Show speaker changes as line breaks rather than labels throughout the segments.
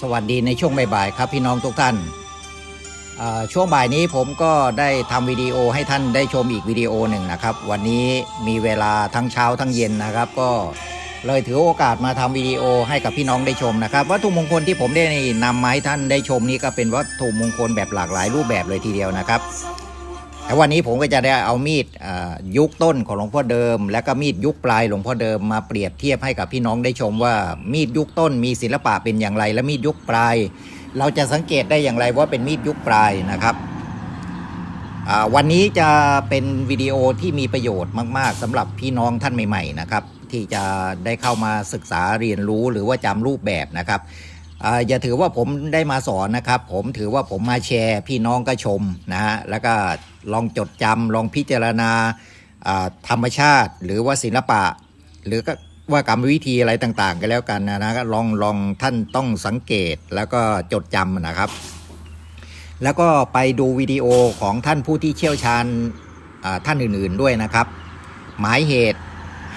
สวัสดีในช่วงบ่ายๆครับพี่น้องทุกท่าน ช่วงบ่ายนี้ผมก็ได้ทำวิดีโอให้ท่านได้ชมอีกวิดีโอหนึ่งนะครับ วันนี้มีเวลาทั้งเช้าทั้งเย็นนะครับ ก็เลยถือโอกาสมาทำวิดีโอให้กับพี่น้องได้ชมนะครับ วัตถุมงคลที่ผมได้นำมาให้ท่านได้ชมนี้ก็เป็นวัตถุมงคลแบบหลากหลายรูปแบบเลยทีเดียวนะครับ แต่วันนี้ผมก็จะได้เอามีดยุคต้นของหลวงพ่อเดิม และก็มีดยุคปลายหลวงพ่อเดิมมาเปรียบเทียบให้กับพี่น้องได้ชมว่ามีดยุคต้นมีศิลปะเป็นอย่างไร และมีดยุคปลาย เราจะสังเกตได้อย่างไรว่าเป็นมีดยุคปลายนะครับวันนี้จะเป็นวิดีโอที่มีประโยชน์มาก ๆสำหรับพี่น้องท่านใหม่ ๆ นะครับ ที่จะได้เข้ามาศึกษาเรียนรู้หรือว่าจำรูปแบบนะครับ อย่าถือว่าผมได้มาสอนนะครับ ผมถือว่าผมมาแชร์ พี่น้องก็ชมนะฮะแล้วก็ลองจดจำลองพิจารณาธรรมชาติ หรือว่าศิลปะ หรือก็ว่ากรรมวิธีอะไรต่างๆก็แล้วกันนะนะก็ลองลองท่านต้องสังเกตแล้วก็จดจำนะครับ แล้วก็ไปดูวิดีโอของท่านผู้ที่เชี่ยวชาญท่านอื่นๆด้วยนะครับ หมายเหตุ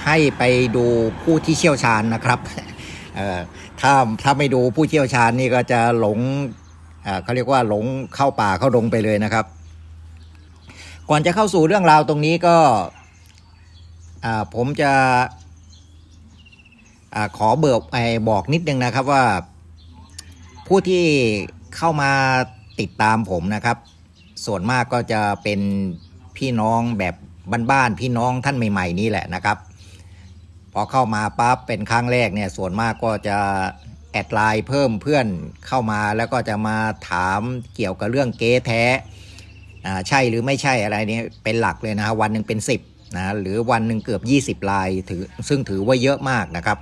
ให้ไปดูผู้ที่เชี่ยวชาญนะครับ ถ้าถ้าไม่ดูผู้เชี่ยวชาญนี่ก็จะหลงเขาเรียกว่าหลงเข้าป่าเข้าดงไปเลยนะครับ ก่อนจะเข้าสู่เรื่องราวตรงนี้ก็ผมจะอขอเบิกไอบอกนิดนึงนะครับว่าผู้ที่เข้ามาติดตามผมนะครับ ส่วนมากก็จะเป็นพี่น้องแบบบ้านๆพี่น้องท่านใหม่ ๆ นี่แหละนะครับ พอเข้ามาปั๊บเป็นครั้งแรกเนี่ยส่วนมากก็จะแอดไลน์เพิ่มเพื่อนเข้ามาแล้วก็จะมาถามเกี่ยวกับเรื่องเก๊แท้อ่าใช่หรือไม่ใช่อะไรเนี่ยเป็นหลักเลยนะฮะวันหนึ่งเป็น 10นะหรือวันหนึ่งเกือบ 20 ลายถือซึ่งถือว่าเยอะมากนะครับ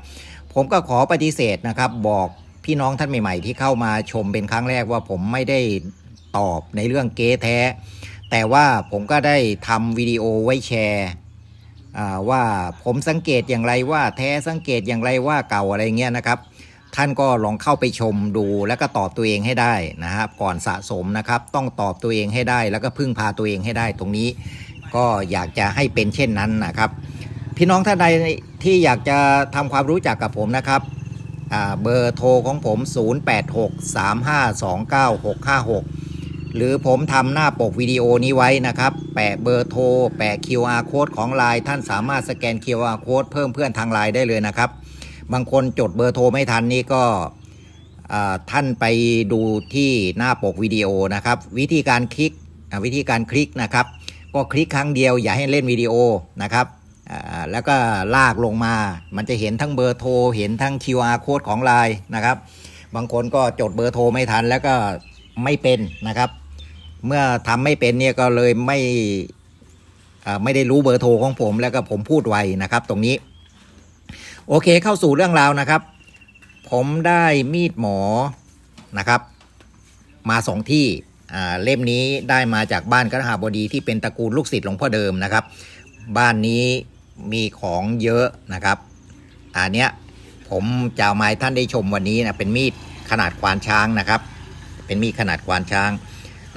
ผมก็ขอปฏิเสธนะครับบอกพี่น้องท่านใหม่ ๆ ที่เข้ามาชมเป็นครั้งแรกว่าผมไม่ได้ตอบในเรื่องเก๊แท้ แต่ว่าผมก็ได้ทำวิดีโอไว้แชร์ ว่าผมสังเกตอย่างไรว่าแท้สังเกตอย่างไรว่าเก่าอะไรเงี้ยนะครับ ท่านก็ลองเข้าไปชมดูแล้วก็ตอบตัวเองให้ได้นะครับก่อนสะสมนะครับ ต้องตอบตัวเองให้ได้ แล้วก็พึ่งพาตัวเองให้ได้ตรงนี้ ก็อยากจะให้เป็นเช่นนั้นนะครับ พี่น้องท่านใดที่อยากจะทำความรู้จักกับผมนะครับเบอร์โทรของผม 0863529656 หรือผมทำหน้าปกวิดีโอนี้ไว้นะครับ แปะเบอร์โทร แปะ QR code ของ Line ท่านสามารถสแกน QR code เพิ่มเพื่อนทาง Line ได้เลยนะครับ บางคนจดเบอร์โทรไม่ทันนี่ก็ท่านไปดูที่หน้าปกวิดีโอนะครับ วิธีการคลิกวิธีการคลิกนะครับ ก็คลิกครั้งเดียวอย่าให้เล่นวิดีโอนะครับแล้วก็ลากลงมา มันจะเห็นทั้งเบอร์โทร เห็นทั้ง QR code ของ Line นะครับ บางคนก็จดเบอร์โทรไม่ทันแล้วก็ไม่เป็นนะครับ เมื่อทำไม่เป็นเนี่ยก็เลยไม่ไม่ได้รู้เบอร์โทรของผมแล้วก็ผมพูดไวนะครับ ตรงนี้ โอเคเข้าสู่เรื่องราวนะครับ ผมได้มีดหมอนะครับ มาสองที่อ่าเล่มนี้ได้มาจากบ้านกระหาบดีที่เป็นตระกูลลูกศิษย์หลวงพ่อเดิมนะครับ บ้านนี้มีของเยอะนะครับอันเนี้ยผมจะมาให้ท่านได้ชมวันนี้นะเป็นมีดขนาดควานช้างนะครับ เป็นมีดขนาดควานช้าง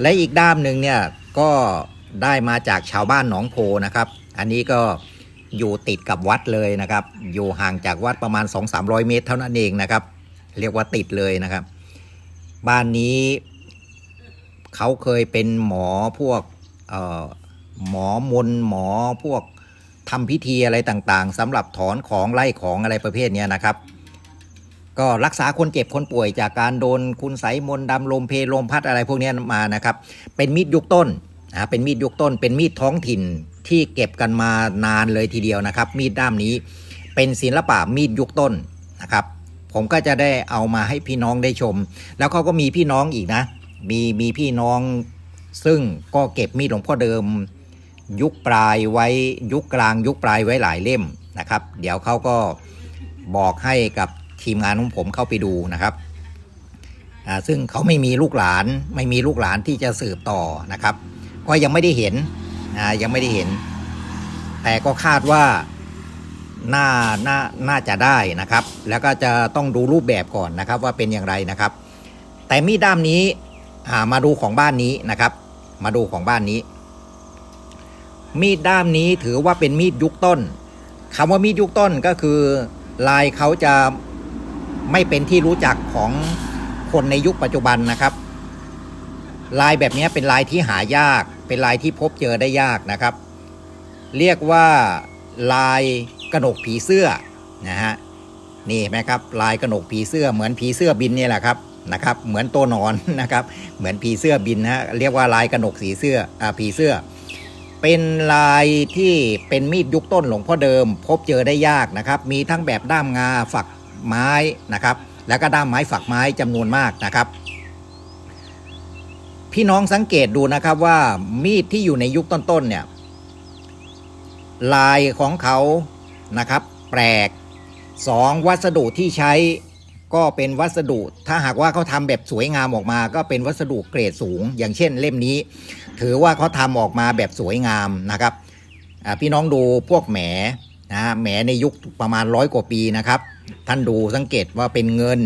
และอีกด้ามหนึ่งเนี่ยก็ได้มาจากชาวบ้านหนองโพนะครับ อันนี้ก็อยู่ติดกับวัดเลยนะครับ อยู่ห่างจากวัดประมาณ 2-300 เมตร เท่านั้นเองนะครับ เรียกว่าติดเลยนะครับ บ้านนี้เขาเคยเป็นหมอพวกหมอมนหมอพวกทำพิธีอะไรต่างๆสำหรับถอนของไล่ของอะไรประเภทเนี้ยนะครับ ก็รักษาคนเจ็บคนป่วยจากการโดนคุณไสมนดำลมเพลลมพัดอะไรพวกนี้มานะครับ เป็นมีดยุคต้นนะเป็นมีดยุคต้น เป็นมีดท้องถิ่นที่เก็บกันมานานเลยทีเดียวนะครับ มีดด้ามนี้เป็นศิลปะมีดยุคต้นนะครับ ผมก็จะได้เอามาให้พี่น้องได้ชม แล้วเขาก็มีพี่น้องอีกนะ มีมีพี่น้องซึ่งก็เก็บมีดหลวงพ่อเดิม ยุคปลายไว้ยุคกลางยุคปลายไว้หลายเล่มนะครับ เดี๋ยวเขาก็บอกให้กับ ทีมงานของผมเข้าไปดูนะครับซึ่งเขาไม่มีลูกหลานไม่มีลูกหลานที่จะสืบต่อนะครับ ก็ยังไม่ได้เห็นยังไม่ได้เห็น แต่ก็คาดว่าน่าน่าน่าจะได้นะครับ แล้วก็จะต้องดูรูปแบบก่อนนะครับว่าเป็นอย่างไรนะครับ แต่มีดด้ามนี้มาดูของบ้านนี้นะครับ มาดูของบ้านนี้ มีดด้ามนี้ถือว่าเป็นมีดยุคต้นคำว่ามีดยุคต้นก็คือลายเขาจะ ไม่เป็นที่รู้จักของคนในยุคปัจจุบันนะครับ ลายแบบนี้เป็นลายที่หายาก เป็นลายที่พบเจอได้ยากนะครับ เรียกว่าลายกระหนกผีเสื้อนะฮะนี่ไหมครับลายกระหนกผีเสื้อเหมือนผีเสื้อบินนี่แหละครับนะครับ เหมือนตัวหนอนนะครับ เหมือนผีเสื้อบินนะฮะเรียกว่าลายกระหนกสีเสื้ออ่าผีเสื้อ เป็นลายที่เป็นมีดยุคต้นหลวงพ่อเดิม พบเจอได้ยากนะครับ มีทั้งแบบด้ามงาฝัก ไม้นะครับ แล้วก็ด้ามไม้ฝักไม้จำนวนมากนะครับ พี่น้องสังเกตดูนะครับว่ามีดที่อยู่ในยุคต้นๆเนี่ยลายของเขานะครับ แปลกสองวัสดุที่ใช้ก็เป็นวัสดุ ถ้าหากว่าเขาทำแบบสวยงามออกมา ก็เป็นวัสดุเกรดสูง อย่างเช่นเล่มนี้ ถือว่าเขาทำออกมาแบบสวยงามนะครับพี่น้องดูพวกแหมนะแหมในยุคประมาณร้อยกว่าปีนะครับ ท่านดูสังเกตว่าเป็นเงิน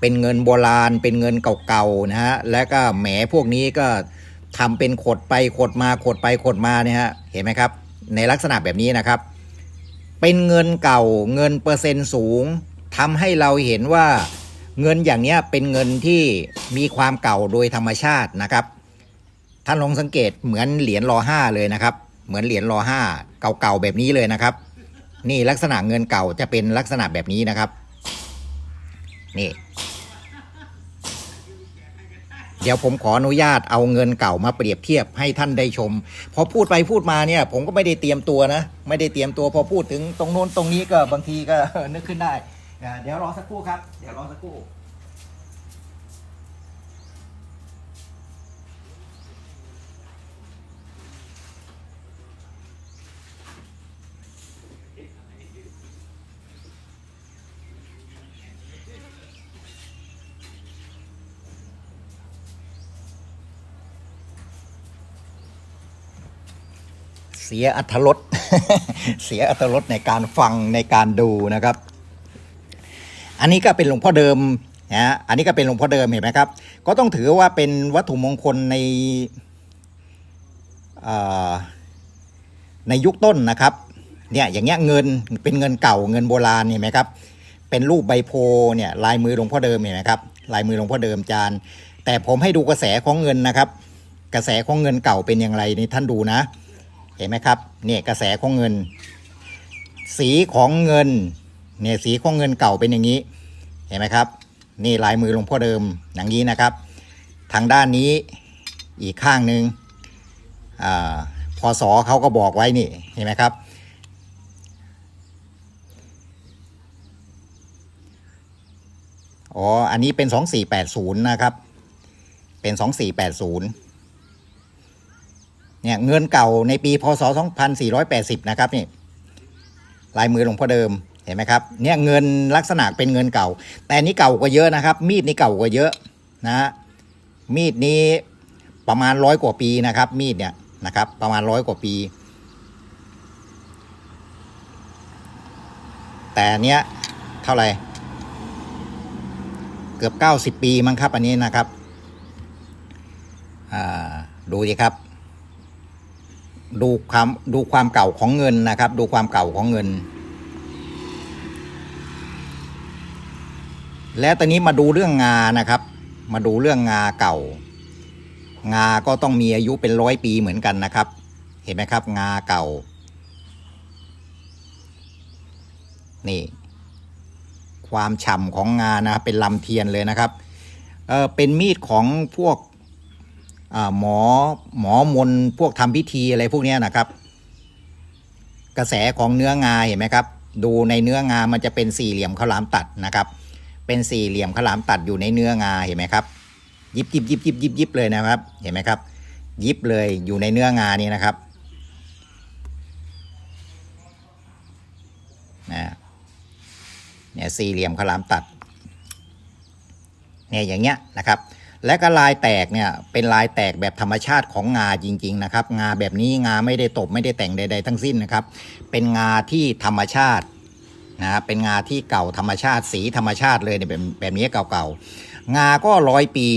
เป็นเงินโบราณ เป็นเงินเก่าๆนะฮะ และก็แหมพวกนี้ก็ทำเป็นขดไปขดมาขดไปขดมาเนี่ยฮะ เห็นไหมครับ ในลักษณะแบบนี้นะครับ เป็นเงินเก่าเงินเปอร์เซ็นต์สูงทำให้เราเห็นว่าเงินอย่างเนี้ยเป็นเงินที่มีความเก่าโดยธรรมชาตินะครับ ท่านลองสังเกตเหมือนเหรียญรอห้าเลยนะครับ เหมือนเหรียญรอห้าเก่าๆแบบนี้เลยนะครับ นี่ลักษณะเงินเก่าจะเป็นลักษณะแบบนี้นะครับ นี่ เดี๋ยวผมขออนุญาตเอาเงินเก่ามาเปรียบเทียบให้ท่านได้ชม พอพูดไปพูดมาเนี่ย ผมก็ไม่ได้เตรียมตัวนะ ไม่ได้เตรียมตัวพอพูดถึงตรงโน้นตรงนี้ก็บางทีก็นึกขึ้นได้ เดี๋ยวรอสักครู่ครับ เดี๋ยวรอสักครู่ สียอัธรสเสียอัธรสในการฟังในการดูนะครับ อันนี้ก็เป็นหลวงพ่อเดิมนะอันนี้ก็เป็นหลวงพ่อเดิมเห็นไหมครับ ก็ต้องถือว่าเป็นวัตถุมงคลในในยุคต้นนะครับ เนี่ยอย่างเงี้ยเงินเป็นเงินเก่าเงินโบราณเห็นไหมครับ เป็นรูปใบโพเนี่ยลายมือหลวงพ่อเดิมเห็นไหมครับลายมือหลวงพ่อเดิมจาน แต่ผมให้ดูกระแสของเงินนะครับ กระแสของเงินเก่าเป็นอย่างไรนี่ท่านดูนะ เห็นไหมครับเนี่ยกระแสของเงิน สีของเงินเนี่ยสีของเงินเก่าเป็นอย่างนี้ เห็นไหมครับ นี่ลายมือหลวงพ่อเดิมอย่างนี้นะครับ ทางด้านนี้อีกข้างหนึ่งอาพศเขาก็บอกไว้นี่เห็นไหมครับ อ๋อ อันนี้เป็น 2480 นะครับ เป็น 2480 เนี่ยเงินเก่าในปีพศ 2480 นะครับนี่ลายมือหลวงพ่อเดิมเห็นไหมครับเนี่ยเงินลักษณะเป็นเงินเก่า แต่นี้เก่ากว่าเยอะนะครับ มีดนี่เก่ากว่าเยอะนะมีดนี้ประมาณร้อยกว่าปีนะครับ มีดเนี่ยนะครับ ประมาณร้อยกว่าปี แต่เนี้ยเท่าไหร่เกือบ 90 ปีมั้งครับ อันนี้นะครับ ดูสิครับ ดูความดูความเก่าของเงินนะครับ ดูความเก่าของเงิน แล้วตอนนี้มาดูเรื่องงานะครับ มาดูเรื่องงาเก่า งาก็ต้องมีอายุเป็นร้อยปีเหมือนกันนะครับ เห็นไหมครับ งาเก่า นี่ ความฉ่ำของงานะเป็นลำเทียนเลยนะครับเออเป็นมีดของพวก หมอหมอมนพวกทำพิธีอะไรพวกนี้นะครับ กระแสของเนื้องาเห็นไหมครับ ดูในเนื้องามันจะเป็นสี่เหลี่ยมข้าวหลามตัดนะครับ เป็นสี่เหลี่ยมข้าวหลามตัดอยู่ในเนื้องาเห็นไหมครับ ยิบยิบยิบยิบยิบยิบเลยนะครับ เห็นไหมครับ ยิบเลยอยู่ในเนื้องานี่นะครับนะเนี่ยสี่เหลี่ยมข้าวหลามตัดเนี่ยอย่างเงี้ยนะครับ และก็ลายแตกเนี่ยเป็นลายแตกแบบธรรมชาติของงาจริง ๆ นะครับ งาแบบนี้งาไม่ได้ตบไม่ได้แต่งใด ๆ ทั้งสิ้นนะครับ เป็นงาที่ธรรมชาตินะเป็นงาที่เก่าธรรมชาติสีธรรมชาติเลยเนี่ยแบบแบบนี้เก่าๆงาก็ร้อยปี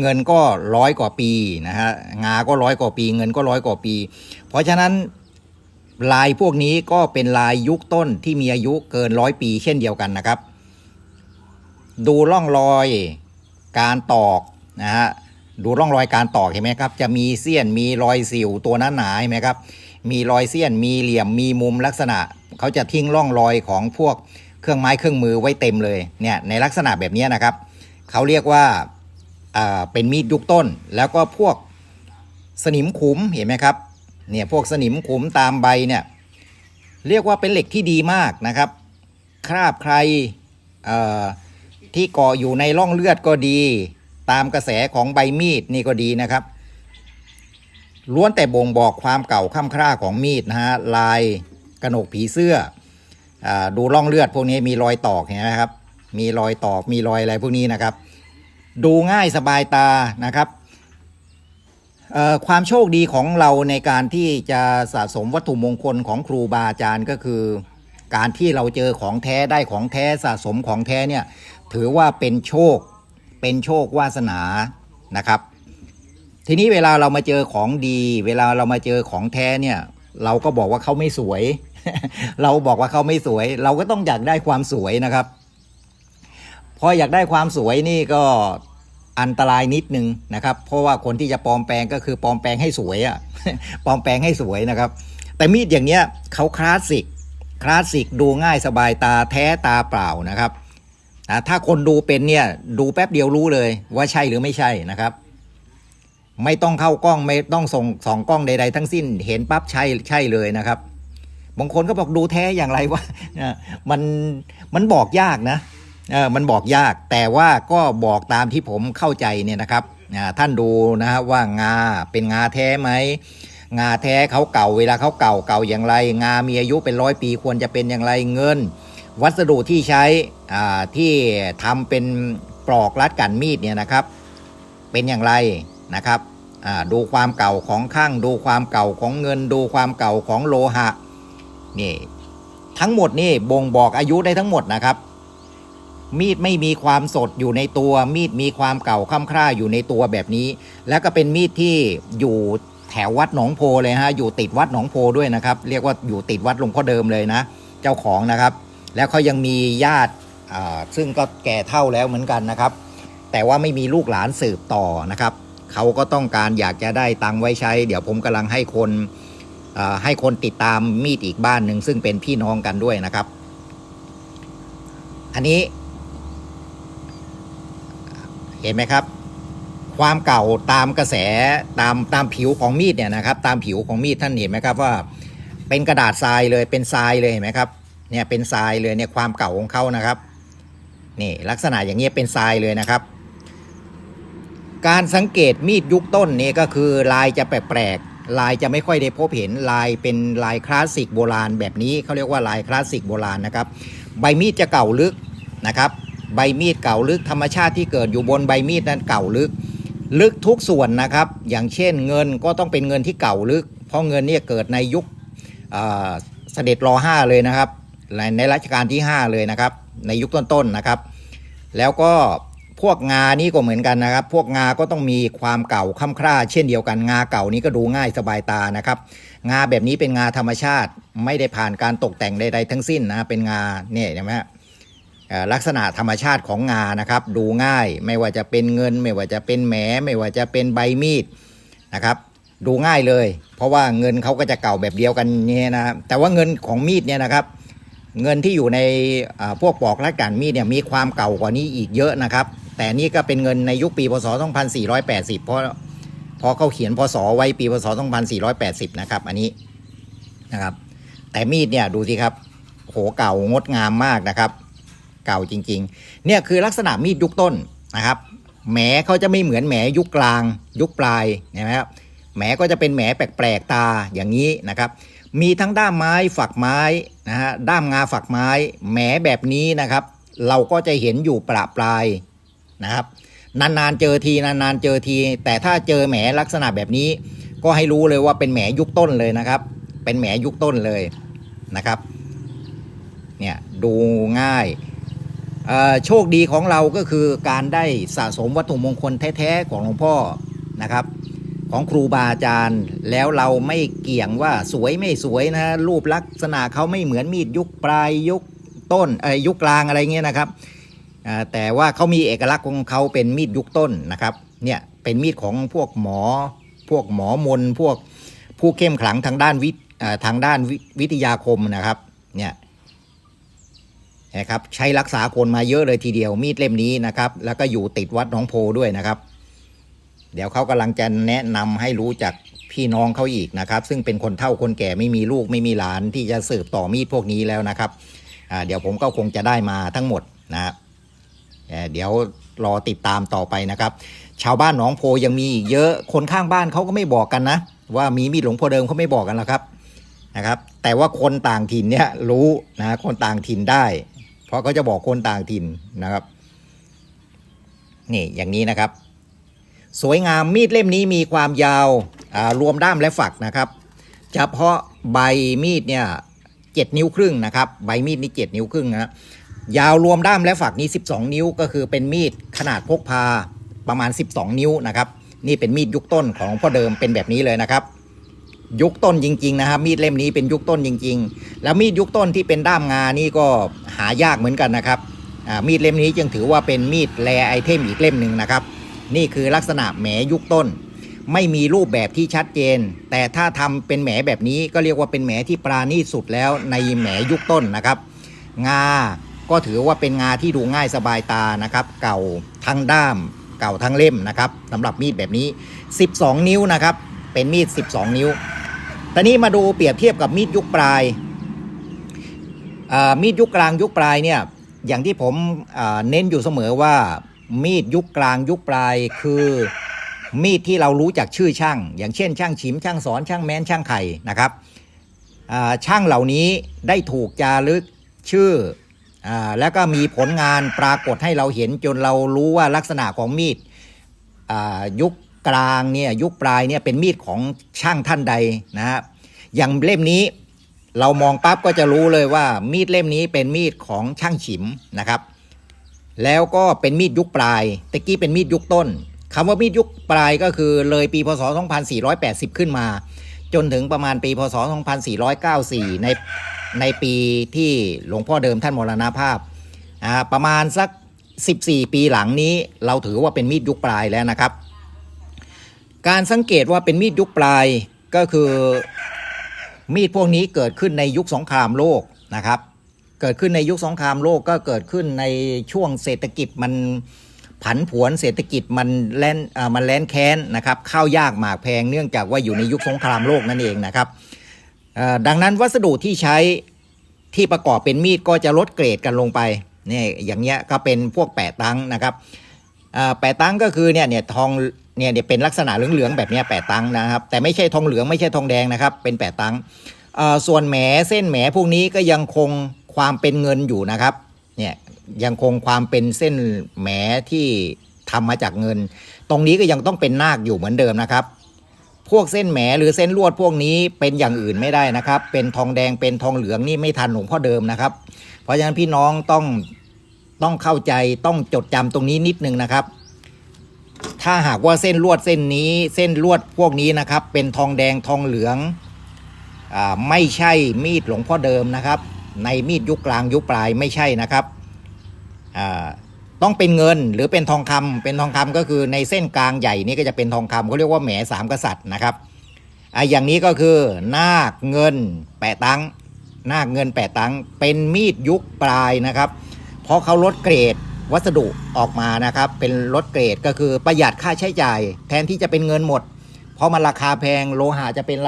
เงินก็ร้อยกว่าปีนะฮะงาก็ร้อยกว่าปี เงินก็ร้อยกว่าปี เพราะฉะนั้นลายพวกนี้ก็เป็นลายยุคต้นที่มีอายุเกินร้อยปีเช่นเดียวกันนะครับ ดูร่องรอย การตอกนะฮะดูร่องรอยการตอกเห็นไหมครับ จะมีเสี้ยนมีรอยสิวตัวหนาหนาๆเห็นไหมครับ มีรอยเสี้ยนมีเหลี่ยมมีมุมลักษณะ เขาจะทิ้งร่องรอยของพวกเครื่องไม้เครื่องมือไว้เต็มเลยเนี่ยในลักษณะแบบนี้นะครับเขาเรียกว่าเป็นมีดยุคต้น แล้วก็พวกสนิมขุมเห็นไหมครับเนี่ยพวกสนิมขุมตามใบเนี่ยเรียกว่าเป็นเหล็กที่ดีมากนะครับ คราบใครเอ่อ ที่เกาะอยู่ในร่องเลือดก็ดี ตามกระแสของใบมีดนี่ก็ดีนะครับล้วนแต่บ่งบอกความเก่าค่ำคร่าของมีดนะฮะลายกระหนกผีเสื้ออดูร่องเลือดพวกนี้มีรอยตอกเห็นไหมครับ มีรอยตอกมีรอยอะไรพวกนี้นะครับ ดูง่ายสบายตานะครับความโชคดีของเราในการที่จะสะสมวัตถุมงคลของครูบาอาจารย์ก็คือ การที่เราเจอของแท้ได้ของแท้สะสมของแท้เนี่ยถือว่าเป็นโชคเป็นโชควาสนานะครับ ทีนี้เวลาเรามาเจอของดี เวลาเรามาเจอของแท้เนี่ย เราก็บอกว่าเขาไม่สวย เราบอกว่าเขาไม่สวย เราก็ต้องอยากได้ความสวยนะครับ พออยากได้ความสวยนี่ก็อันตรายนิดนึงนะครับ เพราะว่าคนที่จะปลอมแปลงก็คือปลอมแปลงให้สวยอะปลอมแปลงให้สวยนะครับ แต่มีดอย่างเนี้ยเขาคลาสสิก คลาสสิกดูง่ายสบายตาแท้ตาเปล่านะครับอ่าถ้าคนดูเป็นเนี่ยดูแป๊บเดียวรู้เลยว่าใช่หรือไม่ใช่นะครับ ไม่ต้องเข้ากล้องไม่ต้องส่งสองกล้องใดๆทั้งสิ้น เห็นปั๊บใช่ใช่เลยนะครับบางคนก็บอกดูแท้อย่างไรวะอะมันมันบอกยากนะเออมันบอกยาก แต่ว่าก็บอกตามที่ผมเข้าใจเนี่ยนะครับท่านดูนะฮะว่างาเป็นงาแท้ไหม งาแท้เขาเก่าเวลาเขาเก่าเก่าอย่างไร งามีอายุเป็นร้อยปีควรจะเป็นอย่างไรเงิน วัสดุที่ใช้อ่าที่ทำเป็นปลอกรัดกันมีดเนี่ยนะครับ เป็นอย่างไรนะครับอ่าดูความเก่าของข้างดูความเก่าของเงิน ดูความเก่าของโลหะนี่ทั้งหมดนี่บ่งบอกอายุได้ทั้งหมดนะครับ มีดไม่มีความสดอยู่ในตัว มีดมีความเก่าค่ำคร่าอยู่ในตัวแบบนี้ แล้วก็เป็นมีดที่อยู่ แถววัดหนองโพเลยฮะอยู่ติดวัดหนองโพด้วยนะครับ เรียกว่าอยู่ติดวัดหลวงพ่อเดิมเลยนะ เจ้าของนะครับ แล้วเขายังมีญาติซึ่งก็แก่เท่าแล้วเหมือนกันนะครับ แต่ว่าไม่มีลูกหลานสืบต่อนะครับเขาก็ต้องการอยากจะได้ตังไว้ใช้ เดี๋ยวผมกำลังให้คนให้คนติดตามมีดอีกบ้านหนึ่งซึ่งเป็นพี่น้องกันด้วยนะครับ อันนี้ เห็นไหมครับ ความเก่าตามกระแสตามตามผิวของมีดเนี่ยนะครับ ตามผิวของมีดท่านเห็นไหมครับว่า เป็นกระดาษทรายเลยเป็นทรายเลยเห็นไหมครับเนี่ยเป็นทรายเลยเนี่ยความเก่าของเขานะครับนี่ลักษณะอย่างเงี้ยเป็นทรายเลยนะครับ การสังเกตมีดยุคต้นนี่ก็คือลายจะแปลกๆลายจะไม่ค่อยได้พบเห็นลายเป็นลายคลาสสิกโบราณแบบนี้เขาเรียกว่าลายคลาสสิกโบราณนะครับ ใบมีดจะเก่าลึกนะครับ ใบมีดเก่าลึกธรรมชาติที่เกิดอยู่บนใบมีดนั้นเก่าลึก ลึกทุกส่วนนะครับ อย่างเช่นเงินก็ต้องเป็นเงินที่เก่าลึก เพราะเงินเนี่ยเกิดในยุคเอ่อเสด็จรอห้าเลยนะครับ ในรัชกาลที่ 5 เลยนะครับ ในยุคต้นๆนะครับ แล้วก็พวกงานี่ก็เหมือนกันนะครับ พวกงาก็ต้องมีความเก่าค่ำคร่า เช่นเดียวกันงาเก่านี้ก็ดูง่ายสบายตานะครับ งาแบบนี้เป็นงาธรรมชาติ ไม่ได้ผ่านการตกแต่งใดๆทั้งสิ้นนะ เป็นงาเนี่ยเห็นไหมฮะเอ่อ ลักษณะธรรมชาติของงานะครับดูง่ายไม่ว่าจะเป็นเงิน ไม่ว่าจะเป็นแหมไม่ว่าจะเป็นใบมีดนะครับดูง่ายเลย เพราะว่าเงินเขาก็จะเก่าแบบเดียวกันนี่นะแต่ว่าเงินของมีดเนี่ยนะครับ เงินที่อยู่ในพวกปอกและกันมีดเนี่ยมีความเก่ากว่านี้อีกเยอะนะครับ แต่นี่ก็เป็นเงินในยุคปีพศ 2480 เพราะเพอเขาเขียนพศไว้ปีพศ 2480 นะครับ อันนี้นะครับ แต่มีดเนี่ยดูสิครับโหเก่างดงามมากนะครับ เก่าจริง ๆ เนี่ยคือลักษณะมีดยุคต้นนะครับแหมเขาจะไม่เหมือนแหมยุคกลาง ยุคปลายนไหมครับแหมก็จะเป็นแหมแปลกๆตาอย่างนี้นะครับ มีทั้งด้ามไม้ฝักไม้นะฮะด้ามงาฝักไม้แหมแบบนี้นะครับ เราก็จะเห็นอยู่ประปรายนะครับ นานๆเจอทีนานๆเจอที แต่ถ้าเจอแหมลักษณะแบบนี้ ก็ให้รู้เลยว่าเป็นแหมยุคต้นเลยนะครับ เป็นแหมยุคต้นเลยนะครับ เนี่ยดูง่าย โชคดีของเราก็คือการได้สะสมวัตถุมงคลแท้ๆของหลวงพ่อนะครับ ของครูบาอาจารย์แล้วเราไม่เกี่ยงว่าสวยไม่สวยนะรูปลักษณะเขาไม่เหมือนมีดยุคปลายยุคต้นเอ้ยยุคกลางอะไรเงี้ยนะครับแต่ว่าเขามีเอกลักษณ์ของเขาเป็นมีดยุคต้นนะครับเนี่ยเป็นมีดของพวกหมอ พวกหมอมนพวกผู้เข้มขลังทางด้านวิทางด้านวิวิทยาคมนะครับเนี่ย นะครับใช้รักษาคนมาเยอะเลยทีเดียวมีดเล่มนี้นะครับ แล้วก็อยู่ติดวัดหนองโพด้วยนะครับ เดี๋ยวเขากำลังจะแนะนำให้รู้จักพี่น้องเขาอีกนะครับ ซึ่งเป็นคนเฒ่าคนแก่ไม่มีลูกไม่มีหลานที่จะสืบต่อมีดพวกนี้แล้วนะครับเดี๋ยวผมก็คงจะได้มาทั้งหมดนะครับเดี๋ยวรอติดตามต่อไปนะครับ ชาวบ้านหนองโพยังมีอีกเยอะคนข้างบ้านเขาก็ไม่บอกกันนะ ว่ามีมีดหลวงพ่อเดิมเขาไม่บอกกันหรอกครับนะครับ แต่ว่าคนต่างถิ่นเนี่ยรู้นะคนต่างถิ่นได้ ราะเขาจะบอกคนต่างถิ่นนะครับ นี่อย่างนี้นะครับ สวยงามมีดเล่มนี้มีความยาวรวมด้ามและฝักนะครับเฉพาะใบมีดเนี่ยเจ็ดนิ้วครึ่งนะครับ ใบมีดนี่เจ็ดนิ้วครึ่งนะยาวรวมด้ามและฝักนี้ 12 นิ้ว ก็คือเป็นมีดขนาดพกพาประมาณ 12 นิ้วนะครับ นี่เป็นมีดยุคต้นของพ่อเดิมเป็นแบบนี้เลยนะครับ ยุคต้นจริง ๆ นะครับ มีดเล่มนี้เป็นยุคต้นจริง ๆ แล้วมีดยุคต้นที่เป็นด้ามงานี่ก็หายากเหมือนกันนะครับมีดเล่มนี้จึงถือว่าเป็นมีดแรไอเทมอีกเล่มหนึ่งนะครับ นี่คือลักษณะแหมยุคต้น ไม่มีรูปแบบที่ชัดเจน แต่ถ้าทำเป็นแหมแบบนี้ก็เรียกว่าเป็นแหมที่ปราณีตสุดแล้วในแหมยุคต้นนะครับ งาก็ถือว่าเป็นงาที่ดูง่ายสบายตานะครับ เก่าทั้งด้ามเก่าทั้งเล่มนะครับสำหรับมีดแบบนี้ 12 นิ้วนะครับ เป็นมีด 12 นิ้ว ตอนนี้มาดูเปรียบเทียบกับมีดยุคปลายอ่ามีดยุคกลางยุคปลายเนี่ย อย่างที่ผมอ่าเน้นอยู่เสมอว่า มีดยุคกลางยุคปลายคือมีดที่เรารู้จักชื่อช่าง อย่างเช่น ช่างฉิมช่างสอนช่างแม้นช่างไข่นะครับอ่าช่างเหล่านี้ได้ถูกจารึกชื่ออาแล้วก็มีผลงานปรากฏให้เราเห็นจนเรารู้ว่าลักษณะของมีดอ่ายุค กลางเนี่ยยุคปลายเนี่ยเป็นมีดของช่างท่านใดนะครับอย่างเล่มนี้เรามองปั๊บก็จะรู้เลยว่ามีดเล่มนี้เป็นมีดของช่างฉิมนะครับ แล้วก็เป็นมีดยุคปลายตะกี้เป็นมีดยุคต้นคำว่ามีดยุคปลายก็คือเลยปีพศ 2480 ขึ้นมา จนถึงประมาณปีพศ 2494 ในในปีที่หลวงพ่อเดิมท่านมรณภาพอ่าประมาณสัก 14 ปีหลังนี้เราถือว่าเป็นมีดยุคปลายแล้วนะครับ การสังเกตว่าเป็นมีดยุคปลายก็คือมีดพวกนี้เกิดขึ้นในยุคสงครามโลกนะครับ เกิดขึ้นในยุคสงครามโลกก็เกิดขึ้นในช่วงเศรษฐกิจมันผันผวนเศรษฐกิจมันแล่นอ่ามันแล่นแค้นนะครับข้าวยากหมากแพงเนื่องจากว่าอยู่ในยุคสงครามโลกนั่นเองนะครับดังนั้นวัสดุที่ใช้ที่ประกอบเป็นมีดก็จะลดเกรดกันลงไปเนี่ยอย่างเงี้ยก็เป็นพวกแปะตังนะครับ แปะตังก็คือเนี่ยเนี่ยทองเนี่ยเนี่ยเป็นลักษณะเหลืองๆแบบเนี้ยแปะตังนะครับ แต่ไม่ใช่ทองเหลืองไม่ใช่ทองแดงนะครับ เป็นแปะตังส่วนแหมเส้นแหมพวกนี้ก็ยังคงความเป็นเงินอยู่นะครับเนี่ยยังคงความเป็นเส้นแหมที่ทำมาจากเงิน ตรงนี้ก็ยังต้องเป็นนาคอยู่เหมือนเดิมนะครับ พวกเส้นแหมหรือเส้นลวดพวกนี้เป็นอย่างอื่นไม่ได้นะครับ เป็นทองแดงเป็นทองเหลืองนี่ไม่ทันหลวงพ่อเดิมนะครับ เพราะฉะนั้นพี่น้องต้อง ต้องเข้าใจต้องจดจำตรงนี้นิดนึงนะครับ ถ้าหากว่าเส้นลวดเส้นนี้เส้นลวดพวกนี้นะครับ เป็นทองแดงทองเหลืองอไม่ใช่มีดหลวงพ่อเดิมนะครับ ในมีดยุคกลางยุคปลายไม่ใช่นะครับต้องเป็นเงินหรือเป็นทองคำเป็นทองคำก็คือในเส้นกลางใหญ่นี่ก็จะเป็นทองคำเขาเรียกว่าแหมสามกษัตริย์นะครับอ่าอย่างนี้ก็คือนาคเงินแปะตังนาคเงินแปะตังเป็นมีดยุคปลายนะครับ เพราะเขาลดเกรดวัสดุออกมานะครับ เป็นลดเกรดก็คือประหยัดค่าใช้จ่าย แทนที่จะเป็นเงินหมด เพราะมันราคาแพงโลหะจะเป็น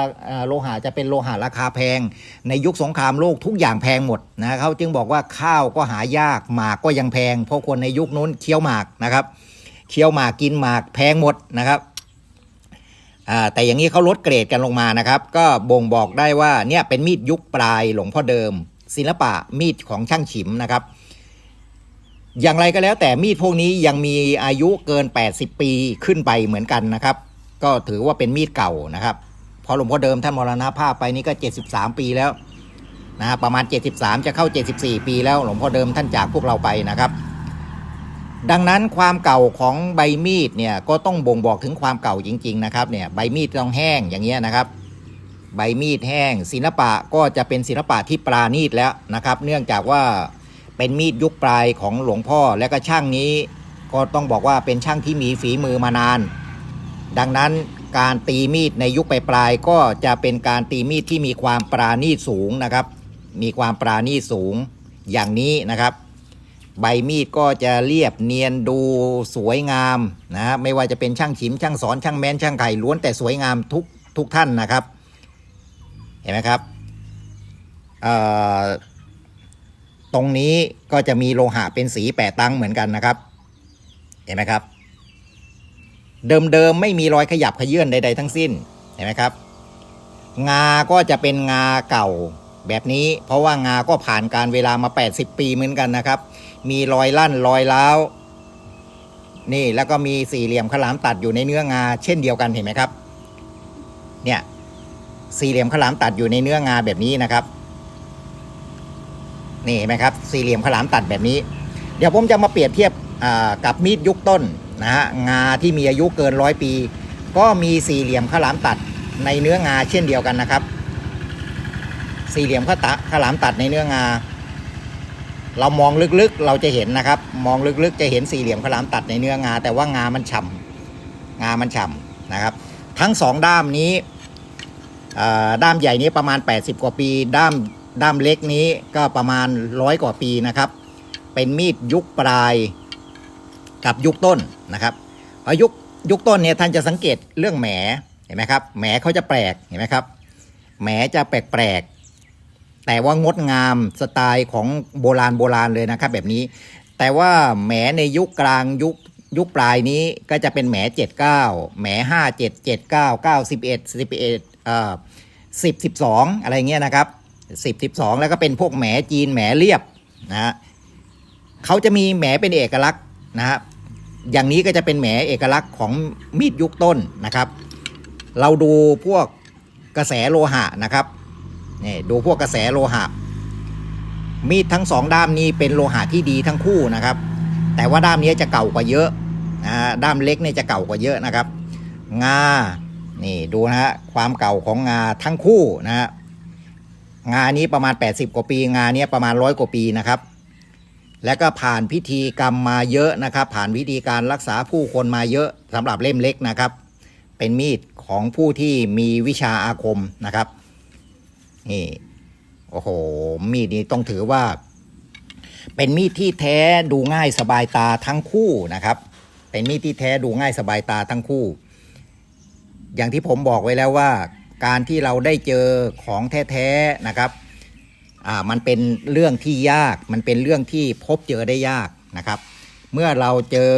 โลหะจะเป็นโลหะราคาแพง ในยุคสงครามโลกทุกอย่างแพงหมดนะเขาจึงบอกว่าข้าวก็หายากหมากก็ยังแพง เพราะคนในยุคนู้นเคี้ยวหมากนะครับเคี้ยวหมากกินหมากแพงหมดนะครับแต่อย่างนี้เขาลดเกรดกันลงมานะครับ ก็บ่งบอกได้ว่าเนี่ยเป็นมีดยุคปลายหลวงพ่อเดิม ศิลปะมีดของช่างฉิมนะครับ อย่างไรก็แล้วแต่มีดพวกนี้ยังมีอายุเกิน 80 ปีขึ้นไปเหมือนกันนะครับ ก็ถือว่าเป็นมีดเก่านะครับเพอหลวงพ่อเดิมท่านมรณภาพไปนี่ก็ 73 ปีแล้วนะฮะประมาณ 73 จะเข้า 74 ปีแล้วหลวงพ่อเดิมท่านจากพวกเราไปนะครับ ดังนั้นความเก่าของใบมีดเนี่ยก็ต้องบ่งบอกถึงความเก่าจริง ๆ นะครับเนี่ยใบมีดต้องแห้งอย่างเงี้ยนะครับ ใบมีดแห้งศิลปะก็จะเป็นศิลปะที่ปราณีตแล้วนะครับ เนื่องจากว่า เป็นมีดยุคปลายของหลวงพ่อและก็ช่างนี้ ก็ต้องบอกว่าเป็นช่างที่มีฝีมือมานาน ดังนั้นการตีมีดในยุคปลายๆก็จะเป็นการตีมีดที่มีความปราณีตสูงนะครับ มีความปราณีตสูงอย่างนี้นะครับ ใบมีดก็จะเรียบเนียนดูสวยงามนะไม่ว่าจะเป็นช่างฉิมช่างสอนช่างแม้นช่างไข่ล้วนแต่สวยงามทุกทุกท่านนะครับ เห็นไหมครับเอ่อ ตรงนี้ก็จะมีโลหะเป็นสีแปะตังเหมือนกันนะครับ เห็นไหมครับ เดิมๆไม่มีรอยขยับขยื่นใด ๆ ทั้งสิ้น เห็นไหมครับ งาก็จะเป็นงาเก่าแบบนี้เพราะว่างาก็ผ่านการเวลามา 80 ปีเหมือนกันนะครับ มีรอยลั่นรอยร้านี่แล้วก็มีสี่เหลี่ยมขลามตัดอยู่ในเนื้องา เช่นเดียวกันเห็นไหมครับ เนี่ยสี่เหลี่ยมขลามตัดอยู่ในเนื้องาแบบนี้นะครับ นี่เห็นไหมครับสี่เหลี่ยมขลามตัดแบบนี้ เดี๋ยวผมจะมาเปรียบเทียบกับมีดยุคต้นนะฮะงาที่มีอายุเกินร้อยปี ก็มีสี่เหลี่ยมขลามตัดในเนื้องาเช่นเดียวกันนะครับ สี่เหลี่ยมขตะขลามตัดในเนื้องา เรามองลึกๆเราจะเห็นนะครับ มองลึกๆจะเห็นสี่เหลี่ยมขลามตัดในเนื้องา แต่ว่างามันฉ่ำงามันฉ่ำนะครับ ทั้งสองด้ามนี้ด้ามใหญ่นี้ประมาณ 80 กว่าปีด้าม ด้ามเล็กนี้ก็ประมาณร้อยกว่าปีนะครับ เป็นมีดยุคปลายกับยุคต้นนะครับพอยุคยุคต้นเนี่ยท่านจะสังเกตเรื่องแหมเห็นไหมครับแหมเขาจะแปลกเห็นไหมครับแหมจะแปลกๆแต่ว่างดงามสไตล์ของโบราณโบราณเลยนะครับ แบบนี้ แต่ว่าแหมในยุคกลางยุคยุคปลายนี้ก็จะเป็นแหมเจ็ดเก้าแหมห้าเจ็ดเจ็ดเก้าเก้าสิบเอ็ดสิบเอ็ดเอ่อสิบสิบสองอะไรเงี้ยนะครับ สิบสิบสองแล้วก็เป็นพวกแหมจีนแหมเรียบนะฮะเขาจะมีแหมเป็นเอกลักษณ์นะครับอย่างนี้ก็จะเป็นแหมเอกลักษณ์ของมีดยุคต้นนะครับ เราดูพวกกระแสโลหะนะครับนี่ดูพวกกระแสโลหะ มีดทั้งสองด้ามนี้เป็นโลหะที่ดีทั้งคู่นะครับ แต่ว่าด้ามนี้จะเก่ากว่าเยอะนะด้ามเล็กเนี่ยจะเก่ากว่าเยอะนะครับ งา นี่ดูนะฮะความเก่าของงาทั้งคู่นะฮะ งานนี้ประมาณ 80 กว่าปี งานนี้ประมาณร้อยกว่าปีนะครับ แล้วก็ผ่านพิธีกรรมมาเยอะนะครับ ผ่านวิธีการรักษาผู้คนมาเยอะสำหรับเล่มเล็กนะครับ เป็นมีดของผู้ที่มีวิชาอาคมนะครับนี่โอ้โหมีดนี้ต้องถือว่า เป็นมีดที่แท้ดูง่ายสบายตาทั้งคู่นะครับ เป็นมีดที่แท้ดูง่ายสบายตาทั้งคู่ อย่างที่ผมบอกไว้แล้วว่า การที่เราได้เจอของแท้ๆนะครับอ่ามันเป็นเรื่องที่ยาก มันเป็นเรื่องที่พบเจอได้ยากนะครับ เมื่อเราเจอ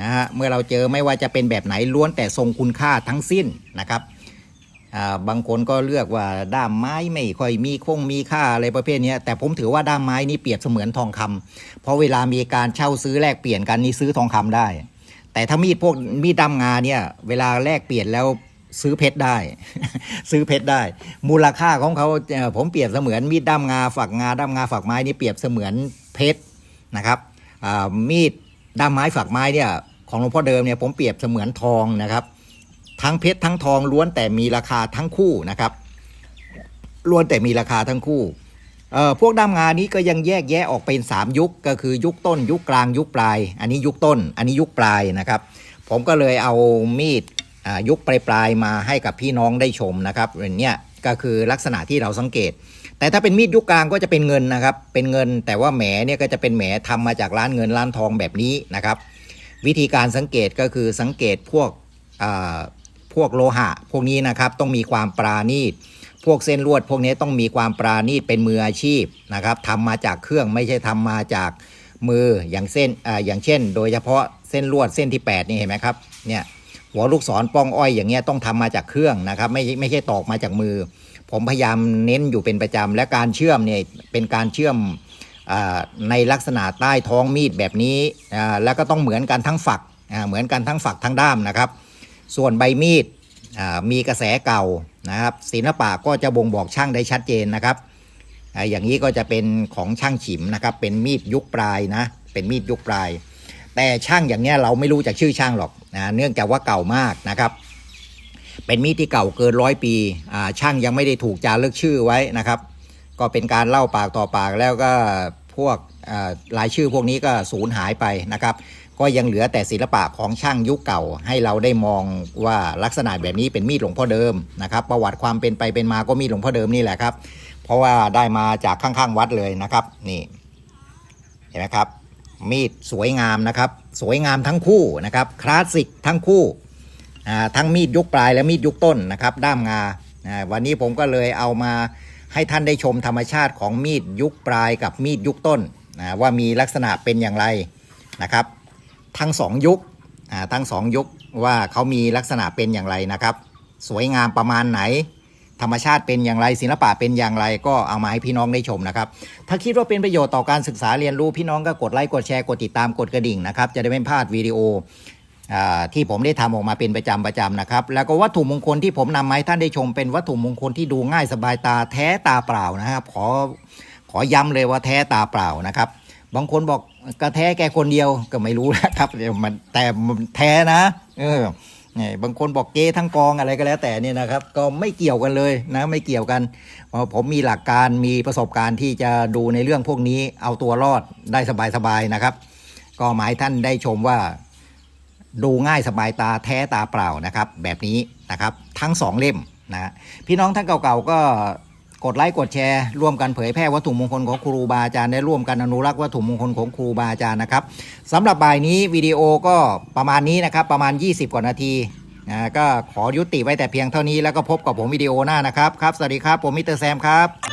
นะฮะเมื่อเราเจอไม่ว่าจะเป็นแบบไหนล้วนแต่ทรงคุณค่าทั้งสิ้นนะครับอ่าบางคนก็เลือกว่าด้ามไม้ไม่ค่อยมีคงมีค่าอะไรประเภทนี้แต่ผมถือว่าด้ามไม้นี้เปรียบเสมือนทองคำเพราะเวลามีการเช่าซื้อแลกเปลี่ยนกันนี่ซื้อทองคำได้ แต่ถ้ามีดพวกมีดด้ามงาเนี่ยเวลาแลกเปลี่ยนแล้ว ซื้อเพชรได้ ซื้อเพชรได้ มูลค่าของเขาผมเปรียบเสมือนมีดด้ามงาฝักงาด้ามงาฝักไม้นี่เปรียบเสมือนเพชรนะครับมีดด้ามไม้ฝักไม้เนี่ยของหลวงพ่อเดิมเนี่ยผมเปรียบเสมือนทองนะครับ ทั้งเพชรทั้งทองล้วนแต่มีราคาทั้งคู่นะครับล้วนแต่มีราคาทั้งคู่พวกด้ามงานี้ก็ยังแยกแยะออกเป็น 3 ยุคก็คือยุคต้น ยุคกลางยุคปลาย อันนี้ยุคต้น อันนี้ยุคปลายนะครับ ผมก็เลยเอามีด ยุคปลายๆมาให้กับพี่น้องได้ชมนะครับเนี่ยก็คือลักษณะที่เราสังเกต แต่ถ้าเป็นมีดยุคกลางก็จะเป็นเงินนะครับ เป็นเงินแต่ว่าแหมเนี่ยก็จะเป็นแหมทำมาจากร้านเงินร้านทองแบบนี้นะครับ วิธีการสังเกตก็คือสังเกตพวกพวกโลหะ พวกนี้นะครับต้องมีความปราณีตพวกเส้นลวด พวกนี้ต้องมีความปราณีตเป็นมืออาชีพนะครับทำมาจากเครื่องไม่ใช่ทำมาจากมืออย่างเส้นออย่างเช่น โดยเฉพาะเส้นลวดเส้นที่ 8 นี่เห็นไหมครับเนี่ย หัวลูกศรป้องอ้อยอย่างเงี้ยต้องทำมาจากเครื่องนะครับ ไม่ไม่ใช่ตอกมาจากมือ ผมพยายามเน้นอยู่เป็นประจำและการเชื่อมเนี่ยเป็นการเชื่อมอในลักษณะใต้ท้องมีดแบบนี้แล้วก็ต้องเหมือนกันทั้งฝักเหมือนกันทั้งฝักทั้งด้ามนะครับ ส่วนใบมีดมีกระแสเก่านะครับศิลปะก็จะบ่งบอกช่างได้ชัดเจนนะครับอย่างนี้ก็จะเป็นของช่างฉิมนะครับ เป็นมีดยุคปลายนะ เป็นมีดยุคปลาย แต่ช่างอย่างเนี้ยเราไม่รู้จากชื่อช่างหรอกนะเนื่องจากว่าเก่ามากนะครับเป็นมีดที่เก่าเกินร้อยปีอ่าช่างยังไม่ได้ถูกจารึกชื่อไว้นะครับ ก็เป็นการเล่าปากต่อปากแล้วก็พวกอ่อรายชื่อพวกนี้ก็สูญหายไปนะครับ ก็ยังเหลือแต่ศิลปะของช่างยุคเก่า ให้เราได้มองว่าลักษณะแบบนี้เป็นมีดหลวงพ่อเดิมนะครับ ประวัติความเป็นไปเป็นมาก็มีดหลวงพ่อเดิมนี่แหละครับ เพราะว่าได้มาจากข้างๆวัดเลยนะครับ นี่เห็นไหมครับ มีดสวยงามนะครับ สวยงามทั้งคู่นะครับคลาสสิกทั้งคู่ทั้งมีดยุคปลายและมีดยุคต้นนะครับ ด้ามงาวันนี้ผมก็เลยเอามาให้ท่านได้ชมธรรมชาติของมีดยุคปลายกับมีดยุคต้นว่ามีลักษณะเป็นอย่างไรนะครับ ทั้งสองยุคทั้งสองยุคว่าเขามีลักษณะเป็นอย่างไรนะครับ สวยงามประมาณไหน ธรรมชาติเป็นอย่างไรศิลปะเป็นอย่างไรก็เอามาให้พี่น้องได้ชมนะครับ ถ้าคิดว่าเป็นประโยชน์ต่อการศึกษาเรียนรู้พี่น้องก็กดไลค์กดแชร์กดติดตามกดกระดิ่งนะครับจะได้ไม่พลาดวิดีโออที่ผมได้ทำออกมาเป็นประจำประจำนะครับ แล้วก็วัตถุมงคลที่ผมนำมาให้ท่านได้ชม เป็นวัตถุมงคลที่ดูง่ายสบายตาแท้ตาเปล่านะครับ ขอขอย้ำเลยว่าแท้ตาเปล่านะครับ บางคนบอกก็แท้แกคนเดียวก็ไม่รู้นะครับเดี๋ยวมันแต่แท้นะ เออ เนี่ยบางคนบอกเกทั้งกองอะไรก็แล้วแต่เนี่ยนะครับ ก็ไม่เกี่ยวกันเลยนะไม่เกี่ยวกัน ผมมีหลักการมีประสบการณ์ที่จะดูในเรื่องพวกนี้เอาตัวรอดได้สบายๆนะครับ ก็หมายท่านได้ชมว่าดูง่ายสบายตาแท้ตาเปล่านะครับ แบบนี้นะครับ ทั้งสองเล่มนะพี่น้องท่านเก่าๆก็ กดไลค์กดแชร์ร่วมกันเผยแพร่วัตถุมงคลของครูบาอาจารย์ได้ร่วมกันอนุรักษ์วัตถุมงคลของครูบาอาจารย์นะครับสำหรับบ่ายนี้วิดีโอก็ประมาณนี้นะครับ ประมาณ 20 กว่านาทีนะก็ขอยุติไว้แต่เพียงเท่านี้แล้วก็พบกับผมวิดีโอหน้านะครับครับสวัสดีครับผมมิสเตอร์แซมครับ